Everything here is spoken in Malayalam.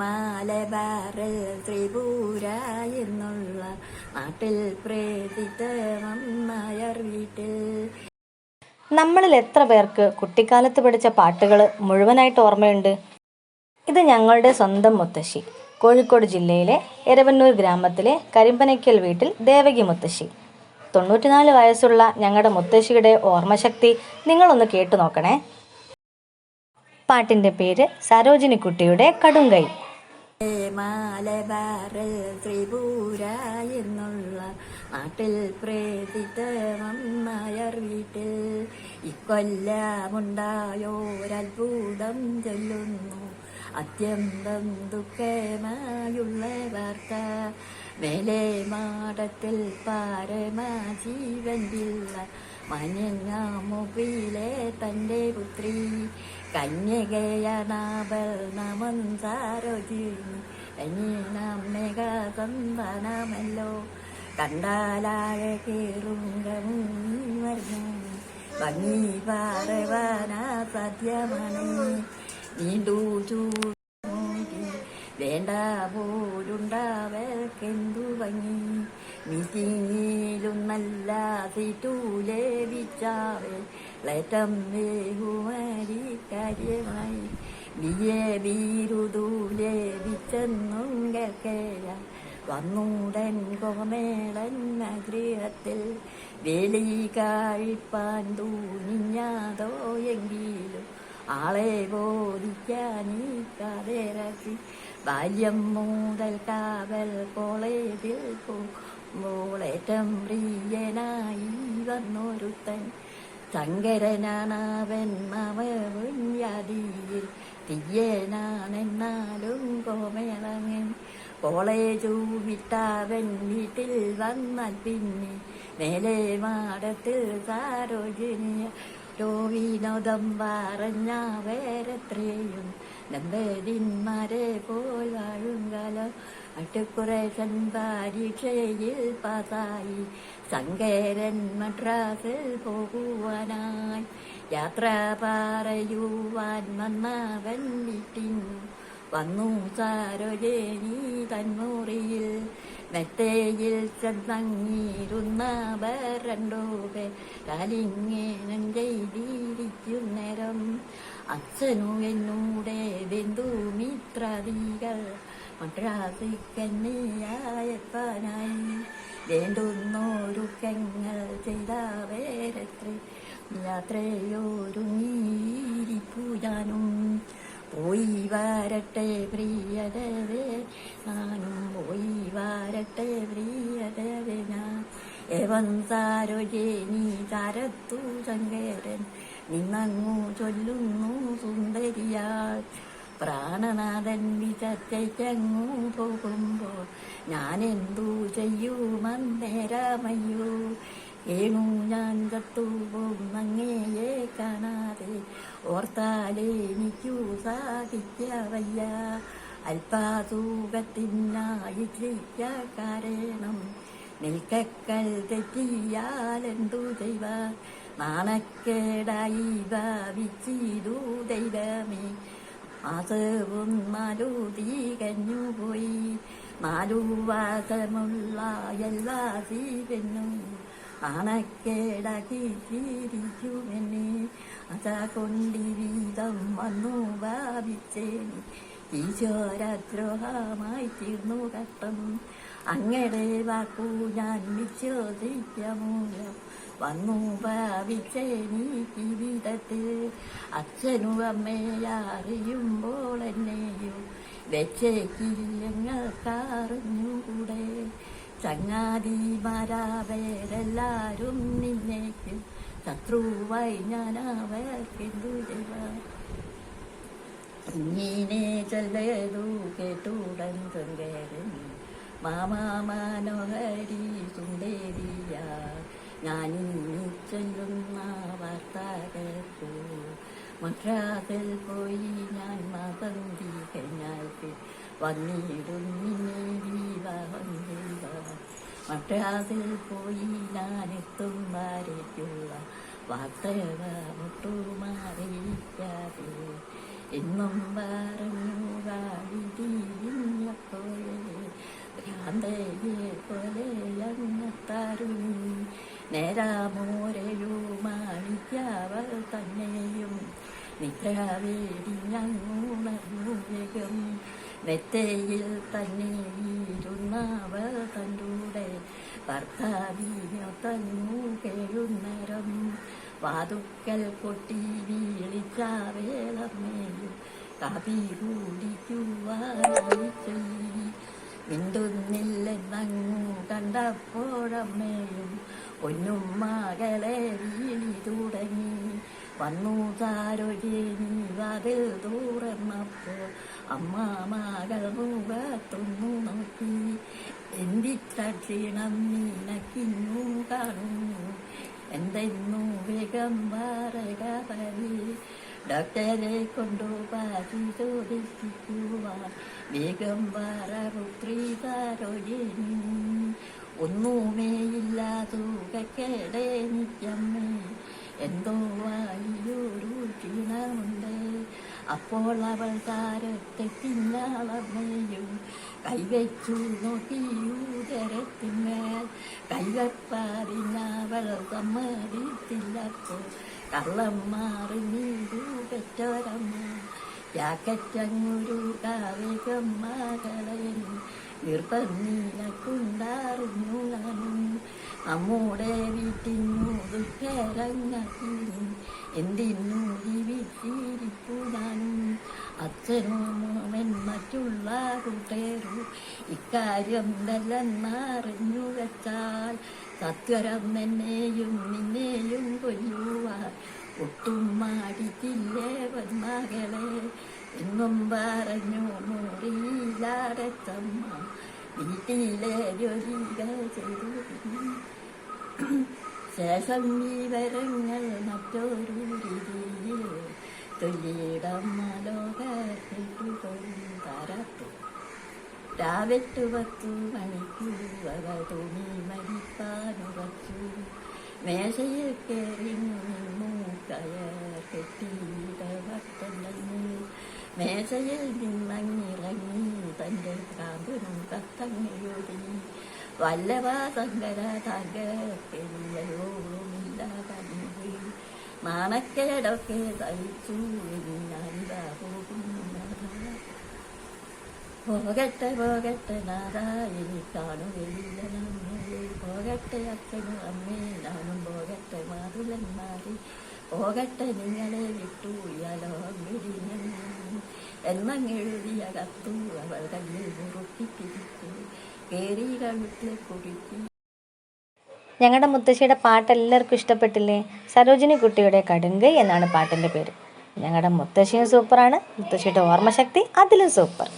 മാലബാറിൽ ത്രിപുര എന്നുള്ള നാട്ടിൽ പ്രേരിതമമ്മയർ വീട്ടിൽ. നമ്മളിൽ എത്ര പേർക്ക് കുട്ടിക്കാലത്ത് പഠിച്ച പാട്ടുകൾ മുഴുവനായിട്ട് ഓർമ്മയുണ്ട്? ഇത് ഞങ്ങളുടെ സ്വന്തം മുത്തശ്ശി കോഴിക്കോട് ജില്ലയിലെ എരവന്നൂർ ഗ്രാമത്തിലെ കരിമ്പനയ്ക്കൽ വീട്ടിൽ ദേവകി മുത്തശ്ശി. തൊണ്ണൂറ്റിനാല് വയസ്സുള്ള ഞങ്ങളുടെ മുത്തശ്ശിയുടെ ഓർമ്മശക്തി നിങ്ങളൊന്ന് കേട്ടു നോക്കണേ. പാട്ടിന്റെ പേര് സരോജിനിക്കുട്ടിയുടെ കടുങ്കൈ. മാലബാറിൽ ത്രിപുര എന്നുള്ള നാട്ടിൽ പ്രേരിതമമ്മയർ വീട്ടിൽ ഇക്കൊല്ലമുണ്ടായോരത്ഭുതം ചൊല്ലുന്നു. അത്യന്തം ദുഃഖമായുള്ള വാർത്ത. മേലെ മാടത്തിൽ പാരമാ ജീവൻ മഞ്ഞ മുപ്പിലെ തന്റെ പുത്രി. സന്താനമല്ലോ കണ്ടാലാഴെ കയറും ഭംഗി പാറവാനാ സത്യമണി നീണ്ടു ചൂടി വേണ്ട പോലുണ്ടാവൽക്കെന്തു ഭംഗി. മീറ്റിങ്ങിലും നല്ല സീറ്റു ലഭിച്ചാവേ ലേറ്റം വേഗുമരി കാര്യമായി ബിയെ ബീരുദു ലഭിച്ചെന്നും കേൾക്കേയ വന്നൂടൻ കോമേളൻ ഗൃഹത്തിൽ വേലി കാഴിപ്പാൻ തൂഞ്ഞാതോ എങ്കിലും ആളെ ബോധിക്കാനീ കഥയിറക്കി ബാല്യം മുതൽ കാവൽ കോളേജിൽ പോകുമ്പോളേറ്റം പ്രിയനായി വന്നൊരുത്തൻ ശങ്കരനാണവൻ അവൻ യാതിയിൽ തീയനാണെന്നാലും കോമേളങ്ങൻ കോളേജു വിട്ടാവൻ വീട്ടിൽ വന്നാൽ പിന്നെ മേലെ മാടത്തിൽ സാരോജനിയ വിനോദം പറഞ്ഞ വേറെത്രയും. നമ്പരിന്മാരെ പോൽ വാഴും കാലം. അട്ടുകുറേശൻ പരീക്ഷയിൽ പാസായി. സങ്കേരൻ മദ്രാസിൽ പോകുവാനായി. യാത്ര പറയുവാൻ വന്നവൻ വീട്ടിൻ. വന്നു സാരോജനി തന്മുറിയിൽ മെത്തയിൽ ചെന്നങ്ങിയിരുന്നവർ രണ്ടോപെ കാലിങ്ങേനം ചെയ്തിരിക്കുന്നേരം അച്ഛനു എന്നൂടെ ബന്ധുമിത്രാദികൾ മദ്രാസിക്കന്നെയായപ്പനായി ചെയ്ത വേരത്രി. യാത്രയോരുങ്ങിയിരിപ്പു ഞാനും പോയി വരട്ടെ പ്രിയതവേ. നാനും പോയി വരട്ടെ പ്രിയതവേ. ഞാൻ ഏവം സാരോജേനി താരത്തു ശങ്കരൻ. നിന്നങ്ങു ചൊല്ലുന്നു സുന്ദരിയാൾ. പ്രാണനാഥൻ വിചർച്ചയ്ക്കങ്ങു പോകുമ്പോൾ ഞാൻ എന്തു ചെയ്യുമന്നേരമയ്യോ ഏണു ഞാൻ കത്തുപോകും അങ്ങയെ കാണാതെ ഓർത്താലേ എനിക്കു സാധിക്കവയ്യ അല്പാസൂഖത്തിനായി കാരണം നിൽക്കക്കൽ തെറ്റിയാലെന്തു ദൈവ നാണക്കേടായി ഭാവിച്ചിതു ദൈവമേ. മാസവും നാലു തീകഞ്ഞുപോയി നാലു വാസമുള്ള എല്ലാ ജീവനും അണക്കേടകി ചിരിക്കുമെന്നെ അതാ കൊണ്ടിരീതം വന്നു ഭാവിച്ചേനി. ഈശ്വരദ്രോഹമായി തീർന്നു കഷ്ടം. അങ്ങടെ വാക്കു ഞാൻ വിശ്വസിക്കാമൂലം. വന്നു ഭാവിച്ചേനി ജീവിതത്തിൽ അച്ഛനും അമ്മയറിയുമ്പോൾ എന്നെയോ വെച്ചേക്കില്ലങ്ങൾക്കറിഞ്ഞുകൂടെ ചങ്ങാതിമാരാവേരെല്ലാരും നിന്നേക്കും ശത്രുവായി ഞാൻ അവർക്കെന്തു ചെയ്യാം ഇങ്ങനെ ചൊല്ലതു കേട്ടുടൻ ശങ്കരൻ മാമാ മനോഹരി സുന്ദരിയ. ഞാനിനി ചൊല്ലുന്ന വാർത്ത കേട്ടു മദ്രാസിൽ പോയി ഞാൻ മാസന്തി കഴിഞ്ഞാൽ വന്നിടും മറ്റാതിൽ വിവാഹം ചെയ്ത മദ്രാസിൽ പോയി ഞാൻ എത്തും വരയ്ക്കുള്ള വാർത്തക മുട്ടുമാറിയിക്കാതെ എന്നും പറഞ്ഞു വാഴി ഭ്രാന്തയെ പോലെ അങ്ങത്താരുണി നേരാമോരയോ മാണിക്യാവൾ തന്നെയും നിദ്രാവേടിഞ്ഞങ്ങുണർന്നു വേഗം മെത്തയിൽ തന്നെ ഇരുന്നവൾ തന്റെ ഭർത്താവിനോ തന്നു കേഴുന്നരം വാതുക്കൽ കൊട്ടി വീളിച്ച വേളമേയും കവി കൂടിക്കുവാറായി ചൊല്ലി. മിണ്ടുന്നില്ലെന്നങ്ങു കണ്ടപ്പോഴമ്മയും പൊന്നും മകളെ തുടങ്ങി. വന്നു താരൊഴിഞ്ഞി വാതിൽ തുറന്നപ്പോൾ അമ്മ മകൾ മുഖത്തൊന്നു നോക്കി. എന്തിത്ര ക്ഷീണം നീനക്കിന്നു കാണുന്നു? എന്തെന്നു വേഗം പറയുക പരി ഡോക്ടറെ കൊണ്ടു പരിശോധിപ്പിക്കുവാൻ വേഗം പറ പുത്രി ഒന്നുമേയില്ലാതുകേടെ നിത്യമ്മേ. എന്തോ വായിലൊരു ക്ഷീണമുണ്ട് അപ്പോൾ അവൾ താരത്തെ പിന്നാളമ്മയും കൈവച്ചു നോക്കിയൂതരത്തിന്മേൽ കൈവപ്പാതിനവൾ സമ്മതിത്തില്ലപ്പോൾ കള്ളം മാറി നീതു പെറ്റോരമ്മ. ജാക്കറ്റങ്ങുരു മകളയൻ നിർബന്ധീനക്കുണ്ടാറിഞ്ഞു ഞാനും നമ്മുടെ വീട്ടിന്നു ദുഃഖരങ്ങീനും എന്തിന്നു ജീവിച്ചിരിപ്പു ഞാനും അച്ഛനും മോമൻ മറ്റുള്ള കൂട്ടേരും ഇക്കാര്യം നല്ലെന്നറിഞ്ഞു വെച്ചാൽ സത്വരം എന്നെയും നിന്നെയും കൊല്ലുവാൻ ഒട്ടും മാടിക്കില്ലേ പന്മകളെ എന്നും പറഞ്ഞു മുറിയിലാടത്തമ്മ വീട്ടിലൊരു ശേഷം വിവരങ്ങൾ മറ്റൊരു രീതിയിൽ തുല്യയിടം ലോകത്തിട്ടുകൊണ്ടു തരത്തു രാവിട്ടു പത്തു മണിക്കൂ അവ തുണി മരിപ്പാനുറച്ചു മേശയിൽ കയറി നിന്നു കയർ കെട്ടിയിടവട്ടന്നു മേശയിൽ നിന്നിറങ്ങി തന്റെ കാമ്പനും കത്തങ്ങയൊടി വല്ലവാ സങ്കര തകപ്പെരിയോളുമില്ല കണ്ണി നാണക്കേടൊക്കെ തയ്ച്ചു പോകുന്നതാ പോകട്ടെ പോകട്ടെ നാദാ ഇനി കാണുകയില്ല നമ്മെ പോകട്ടെ അച്ഛനും അമ്മേ ഞാനും പോകട്ടെ മാതുലന്മാരെ പോകട്ടെ നിങ്ങളെ വിട്ടു ഇയാലോ എന്നങ്ങെഴുതിയ കത്തു അവൾ പിടിച്ചു കേറി കഴുത്തിൽ കുടുക്കി. ഞങ്ങളുടെ മുത്തശ്ശിയുടെ പാട്ട് എല്ലാവർക്കും ഇഷ്ടപ്പെട്ടില്ലേ? സരോജിനി കുട്ടിയുടെ കടുങ്കൈ എന്നാണ് പാട്ടിന്റെ പേര്. ഞങ്ങളുടെ മുത്തശ്ശിയും സൂപ്പറാണ്. മുത്തശ്ശിയുടെ ഓർമ്മശക്തി അതിലും സൂപ്പർ.